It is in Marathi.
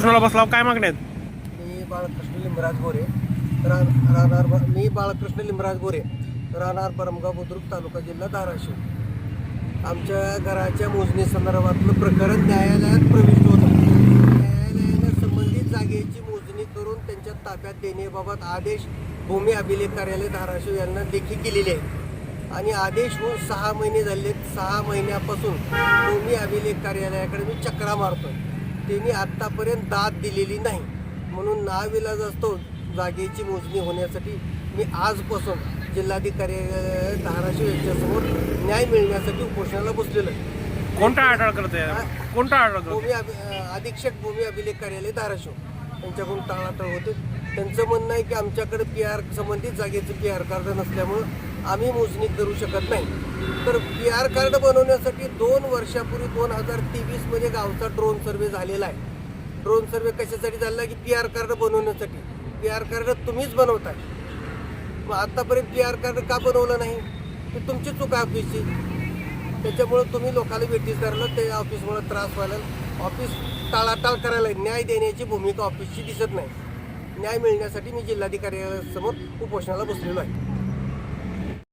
उपोषणाला बसलाव काय मागण्यात मी बाळकृष्ण लिंबराज गोरे रा राहणार ब- मी बाळकृष्ण लिंबराज गोरे राहणार परमगाव बुद्रुक तालुका जिल्हा धाराशिव. आमच्या घराच्या मोजणी संदर्भातलं प्रकरण न्यायालयात प्रविष्ट होतं. न्यायालयानं संबंधित जागेची मोजणी करून त्यांच्या ताब्यात देण्याबाबत आदेश भूमी अभिलेख कार्यालय धाराशिव यांना देखील केलेले आहे आणि आदेश होऊन सहा महिने झाले सहा महिन्यापासून भूमी अभिलेख कार्यालयाकडे मी चक्रा मारतोय. त्यांनी आत्तापर्यंत दाद दिलेली नाही. म्हणून नाविलाज असतो जागेची मोजणी होण्यासाठी. मी आजपासून जिल्हाधिकारी धाराशिव यांच्यासमोर न्याय मिळण्यासाठी उपोषणाला बसलेलो आहे. कोणता अटळ करते कोणता करते भूमी अधीक्षक भूमी अभिलेख कार्यालय धाराशिव. यांच्याकडून टाळाटाळ होते. त्यांचं म्हणणं आहे की आमच्याकडे पी आर संबंधित जागेचं पी आर कार्ड नसल्यामुळं आम्ही मोजणी करू शकत नाही. तर पी आर कार्ड बनवण्यासाठी दोन वर्षापूर्वी दोन हजार तेवीसमध्ये गावचा ड्रोन सर्वे झालेला आहे. ड्रोन सर्वे कशासाठी झालेला आहे की पी आर कार्ड बनवण्यासाठी? पी आर कार्ड तुम्हीच बनवताय. मग आत्तापर्यंत पी आर कार्ड का बनवलं नाही? ते तुमची चूक आहे ऑफिसची त्याच्यामुळं तुम्ही लोकांना वेटीस धरलं ते ऑफिसमुळे त्रास व्हायला ऑफिस टाळाटाळ करायला न्याय देण्याची भूमिका ऑफिसची दिसत नाही. न्याय मिळण्यासाठी मी जिल्हाधिकाऱ्यासमोर उपोषणाला बसलेलो आहे.